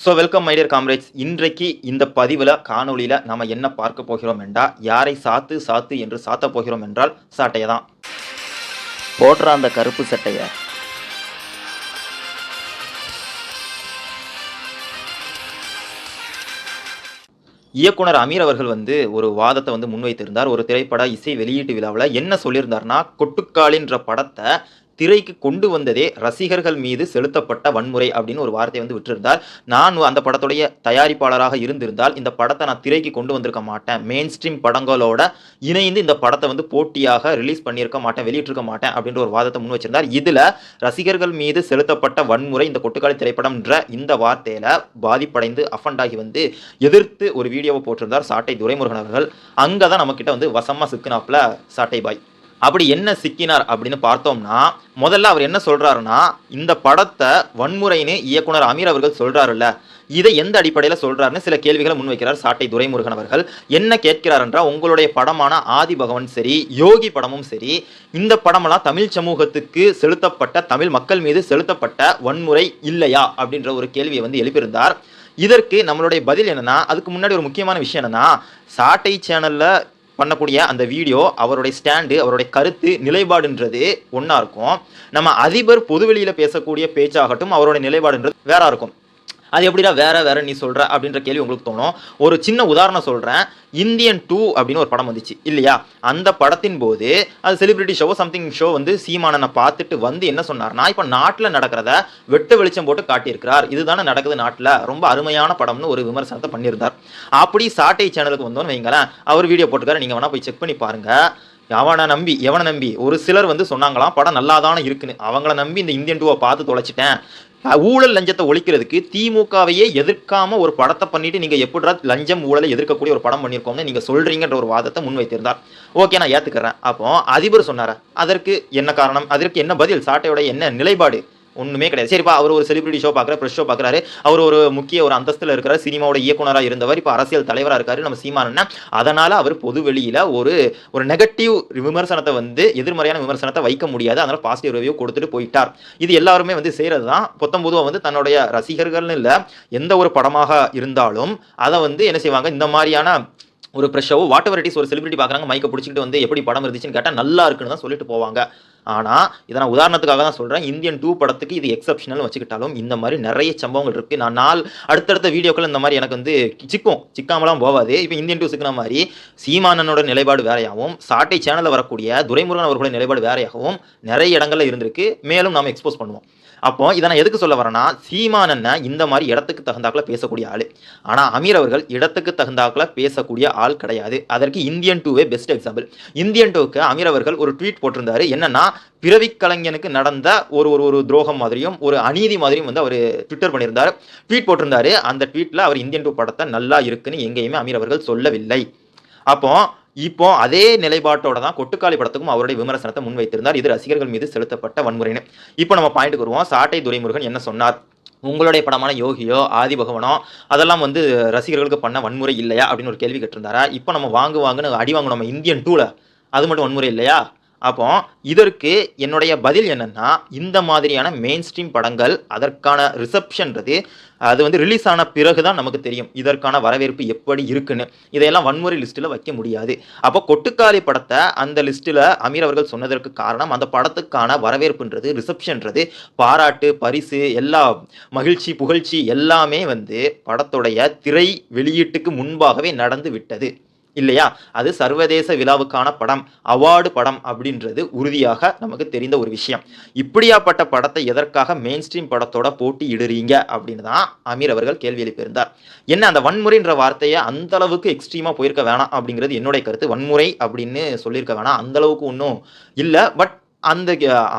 So welcome my dear comrades இன்றைக்கு இந்த பதிவில் காணொலியில் நம்ம என்ன பார்க்க போகிறோம் என்றால் யாரை சாத்து சாத்து என்று சாத்த போகிறோம் என்றால் சாட்டையை தான் போடுற அந்த கருப்பு சட்டையை. இயக்குனர் அமீர் அவர்கள் வந்து ஒரு வாதத்தை வந்து முன்வைத்திருந்தார். ஒரு திரைப்பட இசை வெளியீட்டு விழாவில் என்ன சொல்லியிருந்தார்னா கொட்டுக்காலின்ற படத்தை திரைக்கு கொண்டு வந்ததே ரசிகர்கள் மீது செலுத்தப்பட்ட வன்முறை அப்படின்னு ஒரு வார்த்தையை வந்து விட்டிருந்தார். நான் அந்த படத்துடைய தயாரிப்பாளராக இருந்திருந்தால் இந்த படத்தை நான் திரைக்கு கொண்டு வந்திருக்க மாட்டேன். மெயின் ஸ்ட்ரீம் படங்களோட இணைந்து இந்த படத்தை வந்து போட்டியாக ரிலீஸ் பண்ணியிருக்க மாட்டேன் வெளியிட்டிருக்க மாட்டேன் அப்படின்ற ஒரு வாதத்தை முன் வச்சிருந்தார். இதில் ரசிகர்கள் மீது செலுத்தப்பட்ட வன்முறை இந்த கொட்டுக்காளி திரைப்படம்ன்ற இந்த வார்த்தையில பாதிப்படைந்து அஃபண்டாகி வந்து எதிர்த்து ஒரு வீடியோவை போட்டிருந்தார் சாட்டை துரைமுருகன் அவர்கள். அங்கே தான் நம்மக்கிட்ட வந்து வசமாக சிக்கினாப்புல சாட்டை பாய். அப்படி என்ன சிக்கினார் அப்படின்னு பார்த்தோம்னா முதல்ல அவர் என்ன சொல்றாருன்னா இந்த படத்தை வன்முறைன்னு இயக்குனர் அமீர் அவர்கள் சொல்றாருல்ல இதை எந்த அடிப்படையில் சொல்கிறாருன்னு சில கேள்விகளை முன்வைக்கிறார் சாட்டை துரைமுருகன் அவர்கள். என்ன கேட்கிறார் என்றால் உங்களுடைய படமான ஆதி பகவன் சரி யோகி படமும் சரி இந்த படமெல்லாம் தமிழ் சமூகத்துக்கு செலுத்தப்பட்ட தமிழ் மக்கள் மீது செலுத்தப்பட்ட வன்முறை இல்லையா அப்படின்ற ஒரு கேள்வியை வந்து எழுப்பியிருந்தார். இதற்கு நம்மளுடைய பதில் என்னன்னா அதுக்கு முன்னாடி ஒரு முக்கியமான விஷயம் என்னன்னா சாட்டை சேனலில் பண்ணக்கூடிய அந்த வீடியோ அவருடைய ஸ்டாண்டு அவருடைய கருத்து நிலைப்பாடுன்றது ஒன்றா இருக்கும். நம்ம அதிபர் பொதுவெளியில் பேசக்கூடிய பேச்சாகட்டும் அவருடைய நிலைப்பாடுன்றது வேற இருக்கும். அது எப்படிடா வேற வேற நீ சொல்ற அப்படின்ற கேள்வி உங்களுக்கு தோணும். ஒரு சின்ன உதாரணம் சொல்றேன். இந்தியன் டூ அப்படின்னு ஒரு படம் வந்துச்சு இல்லையா? அந்த படத்தின் போது அது செலிபிரிட்டி ஷோ சம்திங் ஷோ வந்து சீமானனை பார்த்துட்டு வந்து என்ன சொன்னார்னா இப்போ நாட்டில் நடக்கிறத வெட்ட வெளிச்சம் போட்டு காட்டியிருக்கிறார். இதுதானே நடக்குது நாட்டில். ரொம்ப அருமையான படம்னு ஒரு விமர்சனத்தை பண்ணியிருந்தார். அப்படி சாட்டை சேனலுக்கு வந்தோன்னு வைங்களேன் அவர் வீடியோ போட்டுக்காரு நீங்கள் வேணா போய் செக் பண்ணி பாருங்க. அவனை நம்பி எவனை நம்பி? ஒரு சிலர் வந்து சொன்னாங்களாம் படம் நல்லா தானே இருக்குன்னு. அவங்கள நம்பி இந்த இந்தியன் டூவை பார்த்து தொலைச்சிட்டேன். ஊழல் லஞ்சத்தை ஒழிக்கிறதுக்கு திமுகவையே எதிர்க்காம ஒரு படத்தை பண்ணிட்டு நீங்க எப்படிடா லஞ்சம் ஊழலை எதிர்க்கக்கூடிய ஒரு படம் பண்ணியிருக்கோம்னு நீங்க சொல்றீங்கன்ற ஒரு வாதத்தை முன்வைத்திருந்தார். ஓகே நான் ஏத்துக்கிறேன். அப்போ அதிபர் சொன்னார? அதற்கு என்ன காரணம்? அதற்கு என்ன பதில்? சாட்டையோட என்ன நிலைப்பாடு? ஒன்றுமே கிடையாது. சரிப்பா அவர் ஒரு செலிபிரிட்டி ஷோ பார்க்குற ப்ரெஷ் ஷோ பார்க்குறாரு. அவர் ஒரு முக்கிய ஒரு அந்தஸ்தில் இருக்கிற சினிமாவோட இயக்குனராக இருந்தவர். இப்போ அரசியல் தலைவராக இருக்காரு. நம்ம சீமானன்னா அதனால் அவர் பொது வெளியில் ஒரு ஒரு நெகட்டிவ் விமர்சனத்தை வந்து எதிர்மறையான விமர்சனத்தை வைக்க முடியாது. அதனால் பாசிட்டிவ் ரிவ்யூ கொடுத்துட்டு போயிட்டார். இது எல்லாருமே வந்து செய்கிறது தான் பொத்தம்பதுவா வந்து தன்னுடைய ரசிகர்கள்னு இல்லை எந்த ஒரு படமாக இருந்தாலும் அதை வந்து என்ன செய்வாங்க? இந்த மாதிரியான ஒரு press show whatever it is ஒரு செலிபிரிட்டி பார்க்குறாங்க மைக்கை பிடிச்சிக்கிட்டு வந்து எப்படி படம் இருந்துச்சுன்னு கேட்டால் நல்லா இருக்குன்னு தான் சொல்லிட்டு போவாங்க. ஆனால் இதை நான் உதாரணத்துக்காக தான் சொல்கிறேன் இந்தியன் டூ படத்துக்கு இது எக்ஸப்ஷனல் வச்சுக்கிட்டாலும் இந்த மாதிரி நிறைய சம்பவங்கள் இருக்குது நான் நாள் அடுத்தடுத்த வீடியோக்கள் இந்த மாதிரி எனக்கு வந்து சிக்கும். சிக்காமலாம் போகாது இப்போ இந்தியன் டூ சிக்கின மாதிரி சீமானனோட நிலைப்பாடு வேறையாகவும் சாட்டை சேனலில் வரக்கூடிய துரைமுருகன் அவர்களுடைய நிலைப்பாடு வேறையாகவும் நிறைய இடங்களில் இருந்திருக்கு. மேலும் நாம் எக்ஸ்போஸ் பண்ணுவோம். அப்போ இதை நான் எதுக்கு சொல்ல வரேன்னா சீமானன்ன இந்த மாதிரி இடத்துக்கு தகுந்தாக்கில் பேசக்கூடிய ஆள். ஆனால் அமீர் அவர்கள் இடத்துக்கு தகுந்தாக்கில் பேசக்கூடிய ஆள் கிடையாது. அதற்கு இந்தியன் டூவே பெஸ்ட் எக்ஸாம்பிள் இந்தியன் டூக்கு அமீர் அவர்கள் ஒரு ட்வீட் போட்டிருந்தாரு. என்னன்னா பிறவி கலைஞனுக்கு நடந்த ஒரு ஒரு ஒரு துரோகம் மாதிரியும் ஒரு அநீதி மாதிரியும் வந்து அவர் ட்விட்டர் பண்ணியிருந்தார். ட்வீட் போட்டிருந்தாரு. அந்த ட்வீட்டில் அவர் இந்தியன் டூ படத்தை நல்லா இருக்குன்னு எங்கேயுமே அமீர் அவர்கள் சொல்லவில்லை. அப்போ இப்போ அதே நிலைப்பாட்டோட தான் கொட்டுக்காளி படத்துக்கும் அவருடைய விமர்சனத்தை முன்வைத்திருந்தார். இது ரசிகர்கள் மீது செலுத்தப்பட்ட வன்முறைன்னு. இப்போ நம்ம பாயிண்ட்டுக்கு வருவோம். சாட்டை துரைமுருகன் என்ன சொன்னார்? உங்களுடைய படமான யோகியோ ஆதிபகவனோ அதெல்லாம் வந்து ரசிகர்களுக்கு பண்ண வன்முறை இல்லையா அப்படின்னு ஒரு கேள்வி கேட்டிருந்தாரா? இப்போ நம்ம வாங்கு வாங்குன்னு அடி வாங்கணும் நம்ம இந்தியன் டூவில் அது மட்டும் வன்முறை இல்லையா? அப்போ இதற்கு என்னுடைய பதில் என்னென்னா இந்த மாதிரியான மெயின் ஸ்ட்ரீம் படங்கள் அதற்கான ரிசப்ஷன்றது அது வந்து ரிலீஸ் ஆன பிறகு தான் நமக்கு தெரியும் இதற்கான வரவேற்பு எப்படி இருக்குன்னு. இதையெல்லாம் வன்முறை லிஸ்ட்டில் வைக்க முடியாது. அப்போ கொட்டுக்காளி படத்தை அந்த லிஸ்ட்டில் அமீர் அவர்கள் சொன்னதற்கு காரணம் அந்த படத்துக்கான வரவேற்புன்றது ரிசப்ஷன்றது பாராட்டு பரிசு எல்லா மகிழ்ச்சி புகழ்ச்சி எல்லாமே வந்து படத்துடைய திரை வெளியீட்டுக்கு முன்பாகவே நடந்து விட்டது. இல்லையா? அது சர்வதேச விழாவுக்கான படம் அவார்டு படம் அப்படின்றது உறுதியாக நமக்கு தெரிந்த ஒரு விஷயம். இப்படியாப்பட்ட படத்தை எதற்காக மெயின் ஸ்ட்ரீம் படத்தோட போட்டி இடுறீங்க அப்படின்னு தான் அமீர் அவர்கள் கேள்வி எழுப்பியிருந்தார். என்ன அந்த வன்முறைன்ற வார்த்தையை அந்த அளவுக்கு எக்ஸ்ட்ரீமாக போயிருக்க வேணாம் அப்படிங்கிறது என்னுடைய கருத்து. வன்முறை அப்படின்னு சொல்லியிருக்க வேணாம். அந்த அளவுக்கு ஒன்றும் இல்லை. பட் அந்த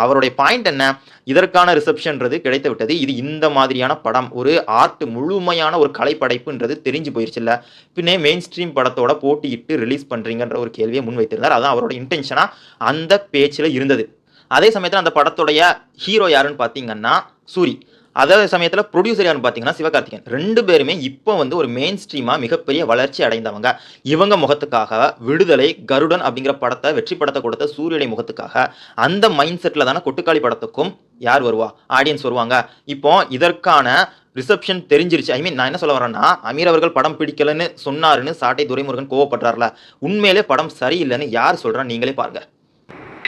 அவருடைய பாயிண்ட் என்ன? இதற்கான ரிசப்ஷன்றது கிடைத்து விட்டது இது இந்த மாதிரியான படம். ஒரு ஆர்ட் முழுமையான ஒரு கலைப்படைப்புன்றது தெரிஞ்சு போயிருச்சுல்ல. பின்னே மெயின் ஸ்ட்ரீம் படத்தோட போட்டியிட்டு ரிலீஸ் பண்ணுறீங்கன்ற ஒரு கேள்வியை முன்வைத்திருந்தார். அதான் அவரோட இன்டென்ஷனாக அந்த பேச்சில் இருந்தது. அதே சமயத்தில் அந்த படத்துடைய ஹீரோ யாருன்னு பார்த்தீங்கன்னா சூரி. அதே சமயத்தில் ப்ரொடியூசர் யாருன்னு பார்த்தீங்கன்னா சிவகார்த்திகேயன். ரெண்டு பேருமே இப்போ வந்து ஒரு மெயின் ஸ்ட்ரீமாக மிகப்பெரிய வளர்ச்சி அடைந்தவங்க. இவங்க முகத்துக்காக விடுதலை கருடன் அப்படிங்கிற படத்தை வெற்றி படத்தை கொடுத்த சூரியனை முகத்துக்காக அந்த மைண்ட் செட்டில் தானே கொட்டுக்காளி படத்துக்கும் யார் வருவா? ஆடியன்ஸ் வருவாங்க. இப்போ இதற்கான ரிசப்ஷன் தெரிஞ்சிருச்சு. ஐ மீன் நான் என்ன சொல்ல வரேன்னா அமீர் அவர்கள் படம் பிடிக்கலன்னு சொன்னாருன்னு சாட்டை துரைமுருகன் கோவப்படுறாருல. உண்மையிலே படம் சரியில்லைன்னு யார் சொல்கிறா நீங்களே பாருங்கள்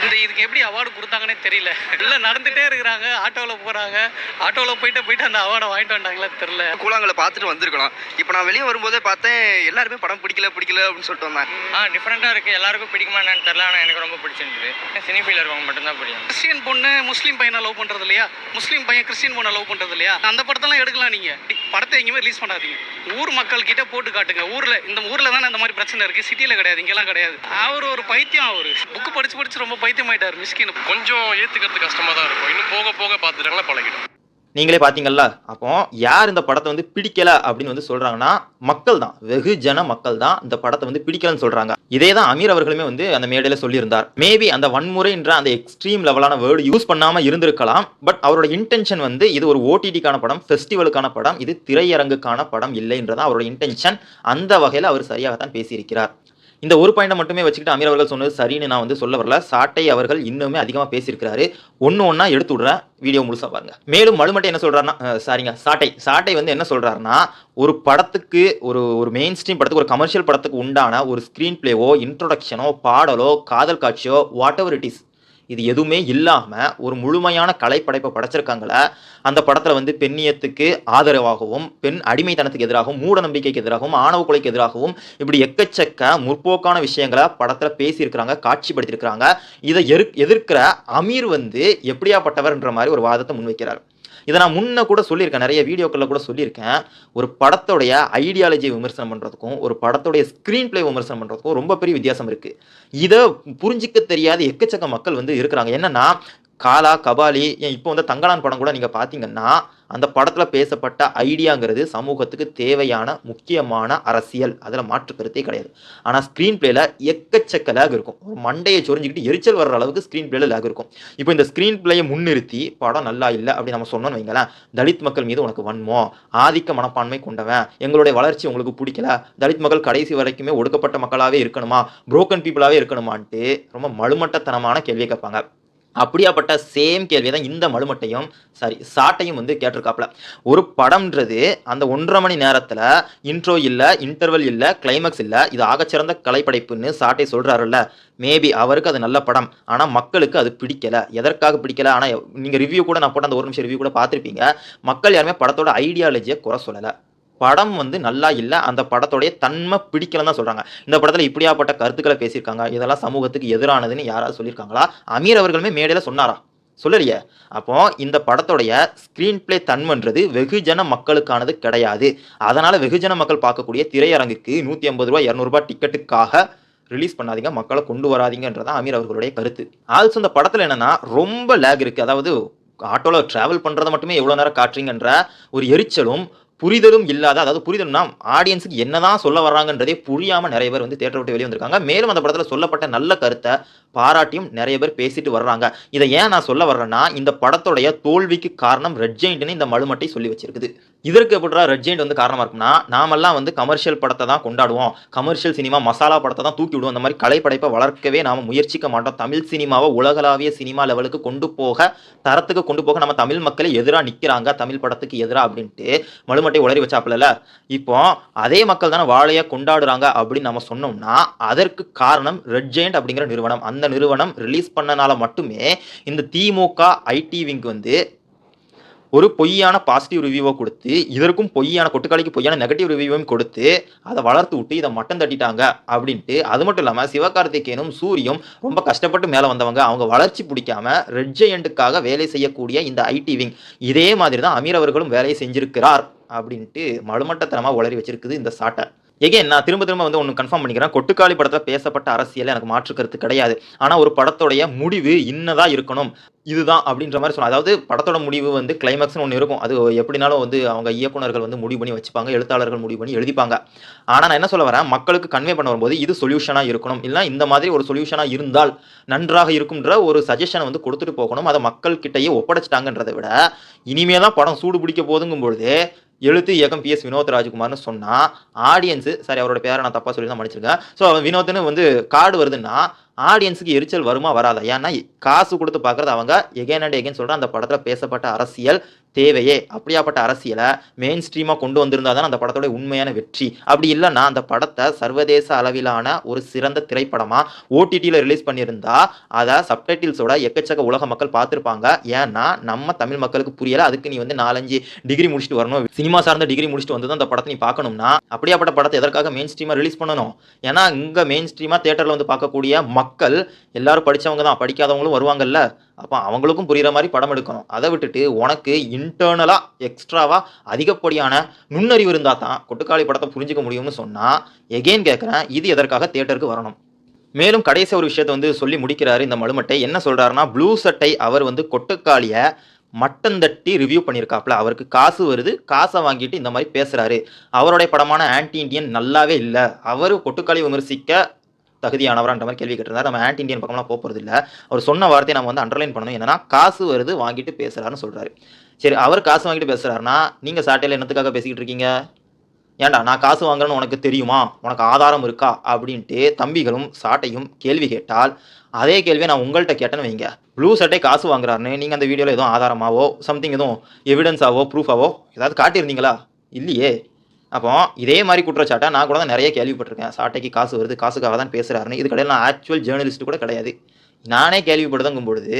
இந்த இதுக்கு எப்படி அவார்டு கொடுத்தாங்கன்னே தெரியல. இல்லை நடந்துட்டே இருக்கிறாங்க ஆட்டோவில் போகிறாங்க ஆட்டோவில் போயிட்டு போயிட்டு அந்த அவார்டை வாங்கிட்டு வந்தாங்களே தெரியல. கூழாங்கலை பார்த்துட்டு வந்திருக்கலாம் இப்போ நான் வெளியே வரும்போதே பார்த்தேன் எல்லாருமே படம் பிடிக்கல பிடிக்கல அப்படின்னு சொல்லிட்டு வந்தாங்க. ஆ டிஃப்ரெண்ட்டாக இருக்குது எல்லாருக்கும் பிடிக்குமா என்னன்னு தெரியல ஆனால் எனக்கு ரொம்ப பிடிச்சிருந்தது. சினி ஃபீல் இருக்கவங்க மட்டும்தான் பிடிக்கும். கிறிஸ்டியன் பொண்ணு முஸ்லீம் பையனை லவ் பண்ணுறது இல்லையா? முஸ்லீம் பையன் கிறிஸ்டியன் பொண்ணை லவ் பண்ணுறது இல்லையா? அந்த படத்தெல்லாம் எடுக்கலாம் நீங்கள் படத்தை எங்கேயுமே ரிலீஸ் பண்ணாதீங்க. ஊர் மக்கள் கிட்ட போட்டு காட்டுங்க. ஊரில் இந்த ஊரில் தானே இந்த மாதிரி பிரச்சனை இருக்குது சிட்டியில் கிடையாது இங்கெல்லாம் கிடையாது. அவர் ஒரு பைத்தியம் அவர். புக்கு படிச்சு படிச்சு ரொம்ப பைத்தியமாயிட்டார். மிஸ்கின் கொஞ்சம் ஏத்துக்கிறது கஷ்டமா தான் இருக்கும். இன்னும் போக போக பார்த்துட்டாங்களா பழகிடும். நீங்களே பார்த்தீங்கல்ல அப்போ யார் இந்த படத்தை வந்து பிடிக்கல அப்படின்னு வந்து சொல்றாங்கன்னா மக்கள் தான். வெகுஜன மக்கள் தான் இந்த படத்தை வந்து பிடிக்கலன்னு சொல்றாங்க. இதே தான் அமீர் அவர்களுமே வந்து அந்த மேடையில சொல்லியிருந்தார். மேபி அந்த வன்முறைன்ற அந்த எக்ஸ்ட்ரீம் லெவலான வேர்டு யூஸ் பண்ணாம இருந்திருக்கலாம் பட் அவரோட இன்டென்ஷன் வந்து இது ஒரு ஓடிடிக்கான படம் ஃபெஸ்டிவலுக்கான படம் இது திரையரங்குக்கான படம் இல்லைன்றதான் அவரோட இன்டென்ஷன் அந்த வகையில் அவர் சரியாகத்தான் பேசியிருக்கிறார். இந்த ஒரு பாயிண்டை மட்டுமே வச்சுக்கிட்டு அமீர் அவர்கள் சொன்னது சரின்னு நான் வந்து சொல்ல வரல. சாட்டை அவர்கள் இன்னுமே அதிகமாக பேசியிருக்கிறாரு. ஒன்று ஒன்றா எடுத்து விடுறேன். வீடியோ முழுசாக பாருங்க. மேலும் மழுமட்டை என்ன சொல்கிறாருன்னா சாரிங்க சாட்டை. சாட்டை வந்து என்ன சொல்கிறாருன்னா ஒரு படத்துக்கு ஒரு ஒரு மெயின் ஸ்ட்ரீம் படத்துக்கு ஒரு கமர்ஷியல் படத்துக்கு உண்டான ஒரு ஸ்க்ரீன் பிளேவோ இன்ட்ரொடக்ஷனோ பாடலோ காதல் காட்சியோ வாட் எவர் இட் இஸ் இது எதுவுமே இல்லாமல் ஒரு முழுமையான கலைப்படைப்பை படைச்சிருக்காங்கள. அந்த படத்தில் வந்து பெண்ணியத்துக்கு ஆதரவாகவும் பெண் அடிமைத்தனத்துக்கு எதிராகவும் மூட நம்பிக்கைக்கு எதிராகவும் ஆணவ கொலைக்கு எதிராகவும் இப்படி எக்கச்சக்க முற்போக்கான விஷயங்களை படத்தில் பேசியிருக்கிறாங்க காட்சிப்படுத்தியிருக்கிறாங்க. இதை எதிர்க்கிற அமீர் வந்து எப்படியாப்பட்டவர்ன்ற மாதிரி ஒரு வாதத்தை முன்வைக்கிறார். இதை நான் முன்ன கூட சொல்லியிருக்கேன் நிறைய வீடியோக்களில் கூட சொல்லியிருக்கேன். ஒரு படத்தோடைய ஐடியாலஜியை விமர்சனம் பண்ணுறதுக்கும் ஒரு படத்தோடைய ஸ்க்ரீன் பிளே விமர்சனம் பண்ணுறதுக்கும் ரொம்ப பெரிய வித்தியாசம் இருக்குது இதை புரிஞ்சிக்க தெரியாத எக்கச்சக்க மக்கள் வந்து இருக்கிறாங்க. என்னன்னா காலா கபாலி ஏன் இப்போ வந்து தங்கலான் படம் கூட நீங்கள் பார்த்தீங்கன்னா அந்த படத்தில் பேசப்பட்ட ஐடியாங்கிறது சமூகத்துக்கு தேவையான முக்கியமான அரசியல். அதில் மாற்று கருத்தே கிடையாது. ஆனால் ஸ்க்ரீன் பிளேல எக்கச்சக்க லேக் இருக்கும். ஒரு மண்டையை சொரிஞ்சிக்கிட்டு எரிச்சல் வர்ற அளவுக்கு ஸ்க்ரீன் பிளேல லேக் இருக்கும். இப்போ இந்த ஸ்க்ரீன் பிளேயை முன்னிறுத்தி படம் நல்லா இல்லை அப்படி நம்ம சொன்னோம்னு வைங்களேன் தலித் மக்கள் மீது உனக்கு வன்மம் ஆதிக்க மனப்பான்மை கொண்டவன் எங்களுடைய வளர்ச்சி உங்களுக்கு பிடிக்கல தலித் மக்கள் கடைசி வரைக்குமே ஒடுக்கப்பட்ட மக்களாகவே இருக்கணுமா புரோக்கன் பீப்புளாகவே இருக்கணுமான்ட்டு ரொம்ப மழுமட்டத்தனமான கேள்வியை கேட்பாங்க. அப்படியாப்பட்ட சேம் கேள்வி தான் இந்த மழுமட்டையும் சாரி சாட்டையும் வந்து கேட்டிருக்காப்புல. ஒரு படம்ன்றது அந்த ஒன்றரை மணி நேரத்தில் இன்ட்ரோ இல்லை இன்டர்வல் இல்லை கிளைமேக்ஸ் இல்லை இது ஆகச்சிறந்த கலைப்படைப்புன்னு சாட்டை சொல்கிறாருல்ல மேபி அவருக்கு அது நல்ல படம். ஆனால் மக்களுக்கு அது பிடிக்கலை. எதற்காக பிடிக்கலை? ஆனால் நீங்கள் ரிவ்யூ கூட நான் போட்ட அந்த ஒரு நிமிஷம் ரிவ்யூ கூட பார்த்துருப்பீங்க. மக்கள் யாருமே படத்தோட ஐடியாலஜியை குறை சொல்லலை. படம் வந்து நல்லா இல்லை அந்த படத்தோடைய தன்மை பிடிக்கலன்னு தான் சொல்கிறாங்க இந்த படத்தில் இப்படியாப்பட்ட கருத்துக்களை பேசியிருக்காங்க. இதெல்லாம் சமூகத்துக்கு எதிரானதுன்னு யாராவது சொல்லியிருக்காங்களா? அமீர் அவர்களுமே மேடையில் சொன்னாரா? சொல்லலையே. அப்போ இந்த படத்தோடைய ஸ்க்ரீன் பிளே தன்மைன்றது வெகுஜன மக்களுக்கானது கிடையாது. அதனால வெகுஜன மக்கள் பார்க்கக்கூடிய திரையரங்குக்கு நூற்றி ஐம்பது ரூபா இரநூறுபா டிக்கெட்டுக்காக ரிலீஸ் பண்ணாதீங்க. மக்களை கொண்டு வராதிங்கன்றதான் அமீர் அவர்களுடைய கருத்து. ஆல்சோ இந்த படத்தில் என்னன்னா ரொம்ப லேக் இருக்குது அதாவது ஆட்டோவில் ட்ராவல் பண்ணுறதை மட்டுமே எவ்வளோ நேரம் காட்டுறீங்கன்ற ஒரு எரிச்சலும் புரிதலும் இல்லாத அதாவது புரிதல்னா ஆடியன்ஸுக்கு என்னதான் சொல்ல வர்றாங்கன்றதே புரியாமல் நிறைய பேர் வந்து தேட்டர் விட்டு வெளியே வந்திருக்காங்க. மேலும் அந்த படத்தில் சொல்லப்பட்ட நல்ல கருத்தை பாராட்டியும் நிறைய பேர் பேசிட்டு வர்றாங்க. இதை ஏன் நான் சொல்ல வர்றேன்னா இந்த படத்துடைய தோல்விக்கு காரணம் ரெட் ஜெயின்ட்னு இந்த மழுமட்டை சொல்லி வச்சிருக்குது. இதற்கு எப்படிடா ரெட் ஜெயிண்ட் வந்து காரணமாக இருக்கும்னா நாமெல்லாம் வந்து கமர்ஷியல் படத்தை தான் கொண்டாடுவோம். கமர்ஷியல் சினிமா மசாலா படத்தை தான் தூக்கி விடுவோம். அந்த மாதிரி கலைப்படைப்பை வளர்க்கவே நாம் முயற்சிக்க மாட்டோம். தமிழ் சினிமாவை உலகளாவிய சினிமா லெவலுக்கு கொண்டு போக தரத்துக்கு கொண்டு போக நம்ம தமிழ் மக்களே எதிராக நிற்கிறாங்க தமிழ் படத்துக்கு எதிராக அப்படின்ட்டு மலுமட்டை உளறி வச்சாப்பில்ல இப்போ அதே மக்கள் தானே வாழையை கொண்டாடுறாங்க அப்படின்னு நம்ம சொன்னோம்னா அதற்கு காரணம் ரெட் ஜெயிண்ட் அப்படிங்கிற நிறுவனம். அந்த நிறுவனம் ரிலீஸ் பண்ணனால மட்டுமே இந்த திமுக ஐடி விங்க் வந்து ஒரு பொய்யான பாசிட்டிவ் ரிவ்யூவை கொடுத்து இதற்கும் பொய்யான கொட்டுக்காலிக்கு பொய்யான நெகட்டிவ் ரிவ்யூவையும் கொடுத்து அதை வளர்த்து விட்டு இதை மட்டம் தட்டிட்டாங்க அப்படின்ட்டு அது மட்டும் இல்லாமல் சிவகார்த்திகேயனும் சூரியும் ரொம்ப கஷ்டப்பட்டு மேலே வந்தவங்க. அவங்க வளர்ச்சி பிடிக்காம ரெட் ஜெயண்ட்டுக்காக வேலை செய்யக்கூடிய இந்த ஐடி விங் இதே மாதிரி தான் அமீர் அவர்களும் வேலையை செஞ்சிருக்கிறார் அப்படின்ட்டு மழுமட்டத்தனமாக உளறி வச்சிருக்குது இந்த சாட்டை. எகேன் நான் திரும்ப திரும்ப வந்து ஒன்று கன்ஃபார்ம் பண்ணிக்கிறேன். கொட்டுக்காளி படத்தில் பேசப்பட்ட அரசியல் எனக்கு மாற்று கருத்து கிடையாது. ஆனால் ஒரு படத்தோடைய முடிவு இன்னதாக இருக்கணும். இதுதான் அப்படின்ற மாதிரி சொன்னோம் அதாவது படத்தோட முடிவு வந்து கிளைமேக்ஸ்னு ஒன்று இருக்கும். அது எப்படினாலும் வந்து அவங்க இயக்குனர்கள் வந்து முடிவு பண்ணி வச்சுப்பாங்க. எழுத்தாளர்கள் முடிவு பண்ணி எழுதிப்பாங்க. ஆனால் நான் என்ன சொல்ல வரேன்? மக்களுக்கு கன்வே பண்ண வரும்போது இது சொல்யூஷனாக இருக்கணும். இல்லை இந்த மாதிரி ஒரு சொல்யூஷனாக இருந்தால் நன்றாக இருக்கும்ன்ற ஒரு சஜஷனை வந்து கொடுத்துட்டு போகணும். அதை மக்கள் கிட்டயே ஒப்படைச்சிட்டாங்கன்றதை விட இனிமே தான் படம் சூடு பிடிக்க போதுங்கும் பொழுது எழுத்து இயக்கம் பிஎஸ் வினோத் ராஜ்குமார்னு சொன்னால் ஆடியன்ஸு சரி அவரோட பேரை நான் தப்பாக சொல்லி தான் மன்னிச்சிருக்கேன். ஸோ வினோத்னு வந்து கார்டு வருதுன்னா ஆடியன்ஸுக்கு எரிச்சல் வருமா வராதா? ஏன்னா காசு கொடுத்து பார்க்குறது அவங்க எகைன் அண்ட் எகைன் சொல்கிற அந்த படத்தில் பேசப்பட்ட அரசியல் தேவையே. அப்படியாப்பட்ட அரசியலை மெயின் ஸ்ட்ரீமாக கொண்டு வந்திருந்தா தான் அந்த படத்தோட உண்மையான வெற்றி. அப்படி இல்லைன்னா அந்த படத்தை சர்வதேச அளவிலான ஒரு சிறந்த திரைப்படமாக ஓடிடியில் ரிலீஸ் பண்ணியிருந்தா அதை சப்டைட்டில்ஸோட எக்கச்சக்க உலக மக்கள் பார்த்துருப்பாங்க. ஏன்னா நம்ம தமிழ் மக்களுக்கு புரியலை. அதுக்கு நீ வந்து நாலஞ்சு டிகிரி முடிச்சுட்டு வரணும். சினிமா சார்ந்த டிகிரி முடிச்சுட்டு வந்து அந்த படத்தை நீ பார்க்கணும்னா அப்படியாப்பட்ட படத்தை எதற்காக மெயின் ஸ்ட்ரீமாக ரிலீஸ் பண்ணணும்? ஏன்னா இங்கே மெயின் ஸ்ட்ரீமாக தேட்டரில் வந்து பார்க்கக்கூடிய மக்கள் எல்லாரும் படித்தவங்க தான். படிக்காதவங்களும் வருவாங்கல்ல. அப்போ அவங்களுக்கும் புரிகிற மாதிரி படம் எடுக்கணும். அதை விட்டுட்டு உனக்கு இன்டர்னலாக எக்ஸ்ட்ராவாக அதிகப்படியான நுண்ணறிவு இருந்தால் தான் கொட்டுக்காளி படத்தை புரிஞ்சிக்க முடியும்னு சொன்னால் எகெயின் கேட்குறேன் இது எதற்காக தேட்டருக்கு வரணும். மேலும் கடைசி ஒரு விஷயத்தை வந்து சொல்லி முடிக்கிறாரு இந்த மலுமட்டை என்ன சொல்கிறாருன்னா ப்ளூ சட்டை அவர் வந்து கொட்டுக்காளியை மட்டம் தட்டி ரிவ்யூ பண்ணியிருக்காப்புல அவருக்கு காசு வருது காசை வாங்கிட்டு இந்த மாதிரி பேசுகிறாரு அவருடைய படமான ஆன்டி இண்டியன் நல்லாவே இல்லை. அவர் கொட்டுக்காளி விமர்சிக்க தகுதியானவரான்ற மாதிரி கேள்வி கேட்டிருந்தார். நம்ம ஆன்டி இந்தியன் பக்கம்லாம் போகிறது இல்லை அவர் சொன்ன வார்த்தையை நம்ம வந்து அண்டர்லைன் பண்ணணும். என்னன்னா காசு வருது வாங்கிட்டு பேசுகிறாருன்னு சொல்கிறாரு சரி அவர் காசு வாங்கிட்டு பேசுகிறாருன்னா நீங்கள் சாட்டையில் என்னத்துக்காக பேசிக்கிட்டு இருக்கீங்க? ஏன்டா நான் காசு வாங்குறேன்னு உனக்கு தெரியுமா? உனக்கு ஆதாரம் இருக்கா? அப்படின்ட்டு தம்பிகளும் சாட்டையும் கேள்வி கேட்டால் அதே கேள்வியை நான் உங்கள்கிட்ட கேட்டேன்னு வைங்க. ப்ளூ சட்டை காசு வாங்குறாருன்னு நீங்கள் அந்த வீடியோவில் எதுவும் ஆதாரமாவோ சம்திங் எதுவும் எவிடன்ஸாவோ ப்ரூஃபாவோ ஏதாவது காட்டியிருந்தீங்களா? இல்லையே. அப்போ இதே மாதிரி குற்றச்சாட்டை நான் கூட தான் நிறைய கேள்விப்பட்டிருக்கேன். சாட்டைக்கு காசு வருது காசுக்காக தான் பேசுகிறாருன்னு இது கிடையாது நான் ஆக்சுவல் ஜேர்னலிஸ்ட் கூட கிடையாது. நானே கேள்விப்பட்டதுங்கும் பொழுது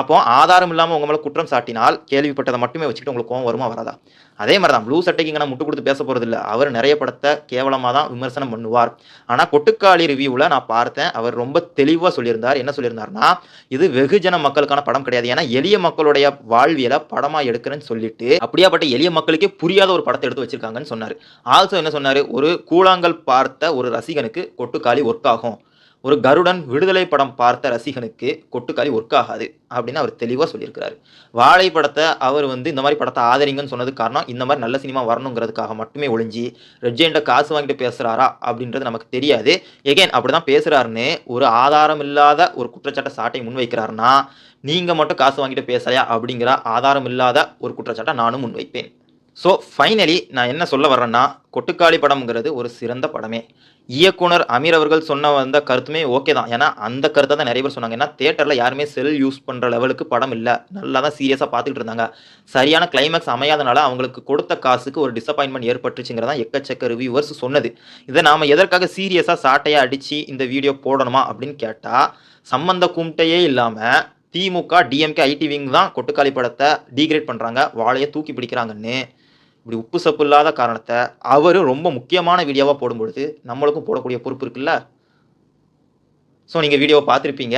அப்போ ஆதாரம் இல்லாமல் உங்க மேலே குற்றம் சாட்டினால் கேள்விப்பட்டதை மட்டுமே வச்சுக்கிட்டு உங்களுக்கு கோவம் வருமா வராதா? அதே மாதிரி தான் ப்ளூ சட்டைக்கு நான் முட்டு கொடுத்து பேச போகிறது இல்லை அவர் நிறைய படத்தை கேவலமாக தான் விமர்சனம் பண்ணுவார். ஆனால் கொட்டுக்காளி ரிவ்யூவில் நான் பார்த்தேன் அவர் ரொம்ப தெளிவாக சொல்லியிருந்தார். என்ன சொல்லியிருந்தார்னா இது வெகுஜன மக்களுக்கான படம் கிடையாது. ஏன்னா எளிய மக்களுடைய வாழ்வியலை படமாக எடுக்கிறேன்னு சொல்லிட்டு அப்படியாப்பட்ட எளிய மக்களுக்கே புரியாத ஒரு படத்தை எடுத்து வச்சிருக்காங்கன்னு சொன்னார். ஆல்சோ என்ன சொன்னார்? ஒரு கூழாங்கல் பார்த்த ஒரு ரசிகனுக்கு கொட்டுக்காளி ஒர்க் ஆகும். ஒரு கருடன் விடுதலை படம் பார்த்த ரசிகனுக்கு கொட்டுக்காளி ஒர்க் ஆகாது அப்படின்னு அவர் தெளிவாக சொல்லியிருக்கிறாரு. வாழை படத்தை அவர் வந்து இந்த மாதிரி படத்தை ஆதரிங்கன்னு சொன்னது காரணம் இந்த மாதிரி நல்ல சினிமா வரணுங்கிறதுக்காக மட்டுமே ஒழிஞ்சி ரெட்ஜெண்ட்டை காசு வாங்கிட்டு பேசுகிறாரா அப்படின்றது நமக்கு தெரியாது. எகைன் அப்படி தான் பேசுகிறாருன்னு ஒரு ஆதாரம் இல்லாத ஒரு குற்றச்சாட்டை சாட்டை முன்வைக்கிறாருன்னா நீங்கள் மட்டும் காசு வாங்கிட்டு பேசலையா அப்படிங்கிற ஆதாரம் இல்லாத ஒரு குற்றச்சாட்டை நானும் முன்வைப்பேன். ஸோ ஃபைனலி நான் என்ன சொல்ல வர்றேன்னா கொட்டுக்காளி படம்ங்கிறது ஒரு சிறந்த படமே. இயக்குனர் அமீர் அவர்கள் சொன்ன வந்த கருத்துமே ஓகே தான். ஏன்னா அந்த கருத்தை தான் நிறைய பேர் சொன்னாங்க. ஏன்னா தேட்டரில் யாருமே செல் யூஸ் பண்ணுற லெவலுக்கு படம் இல்லை. நல்லா தான் சீரியஸாக பார்த்துக்கிட்டு இருந்தாங்க. சரியான கிளைமேக்ஸ் அமையாதனால அவங்களுக்கு கொடுத்த காசுக்கு ஒரு டிசப்பாயின்மெண்ட் ஏற்பட்டுச்சுங்கிறதா எக்கச்சக்க ரிவ்யூவர்ஸ் சொன்னது. இதை நாம் எதற்காக சீரியஸாக சாட்டையாக அடித்து இந்த வீடியோ போடணுமா அப்படின்னு கேட்டால் சம்மந்த கும்பிட்டையே இல்லாமல் திமுக டிஎம்கே ஐடி விங் தான் கொட்டுக்காளி படத்தை டீக்ரேட் பண்ணுறாங்க வாழையை தூக்கி பிடிக்கிறாங்கன்னு. இப்படி உப்பு சப்பு இல்லாத காரணத்தை அவரும் ரொம்ப முக்கியமான வீடியோவாக போடும்பொழுது நம்மளுக்கும் போடக்கூடிய பொறுப்பு இருக்குல்ல? ஸோ நீங்கள் வீடியோவை பார்த்துருப்பீங்க.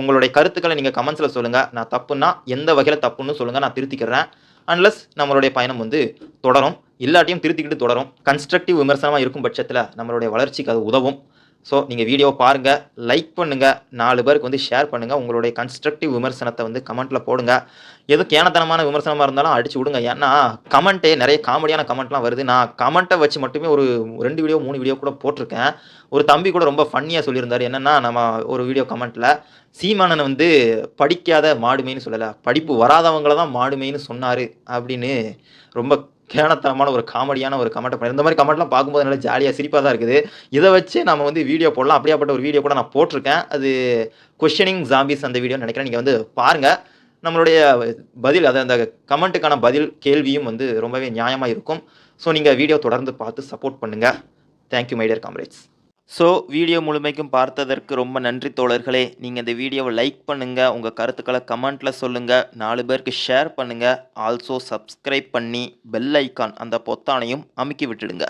உங்களுடைய கருத்துக்களை நீங்கள் கமெண்ட்ஸில் சொல்லுங்கள் நான் தப்புன்னா எந்த வகையில் தப்புன்னு சொல்லுங்கள் நான் திருத்திக்கிறேன். அன்லஸ் நம்மளுடைய பயணம் வந்து தொடரும். எல்லாட்டையும் திருத்திக்கிட்டு தொடரும். கன்ஸ்ட்ரக்டிவ் விமர்சனமாக இருக்கும் பட்சத்தில் நம்மளுடைய வளர்ச்சிக்கு அது உதவும். ஸோ நீங்கள் வீடியோ பாருங்கள் லைக் பண்ணுங்கள் நாலு பேருக்கு வந்து ஷேர் பண்ணுங்கள் உங்களுடைய கன்ஸ்ட்ரக்டிவ் விமர்சனத்தை வந்து கமெண்ட்டில் போடுங்க. எதுவும் கேனத்தனமான விமர்சனமாக இருந்தாலும் அடிச்சு விடுங்க. ஏன்னா கமெண்ட்டே நிறைய காமெடியான கமெண்ட்லாம் வருது. நான் கமெண்ட்டை வச்சு மட்டுமே ஒரு ரெண்டு வீடியோ மூணு வீடியோ கூட போட்டிருக்கேன். ஒரு தம்பி கூட ரொம்ப ஃபன்னியாக சொல்லியிருந்தார். என்னென்னா நம்ம ஒரு வீடியோ கமெண்ட்டில் சீமானன் வந்து படிக்காத மாடுமைன்னு சொல்லலை படிப்பு வராதவங்கள தான் மாடுமைன்னு சொன்னார் அப்படின்னு ரொம்ப கேனத்தனமான ஒரு காமெடியான ஒரு கமெண்ட் பண்ணி இந்த மாதிரி கமெண்ட்லாம் பார்க்கும்போது நல்லா ஜாலியாக சிரிப்பாக தான் இருக்குது. இதை வச்சு நம்ம வந்து வீடியோ போடலாம். அப்படியாப்பட்ட ஒரு வீடியோ கூட நான் போட்டிருக்கேன். அது கொஷனிங் ஜாம்பிஸ் அந்த வீடியோன்னு நினைக்கிறேன். நீங்கள் வந்து பாருங்கள் நம்மளுடைய பதில் அதை அந்த கமெண்ட்டுக்கான பதில் கேள்வியும் வந்து ரொம்பவே நியாயமாக இருக்கும். ஸோ நீங்கள் வீடியோ தொடர்ந்து பார்த்து சப்போர்ட் பண்ணுங்கள் thank you my dear comrades so video முழுமைக்கும் பார்த்ததற்கு ரொம்ப நன்றி தோழர்களே. நீங்கள் இந்த வீடியோவை லைக் பண்ணுங்கள் உங்கள் கருத்துக்களை கமெண்ட்டில் சொல்லுங்கள் நாலு பேருக்கு ஷேர் பண்ணுங்கள் ஆல்சோ சப்ஸ்கிரைப் பண்ணி பெல் ஐக்கான் அந்த பொத்தானையும் அமுக்கி விட்டுடுங்க.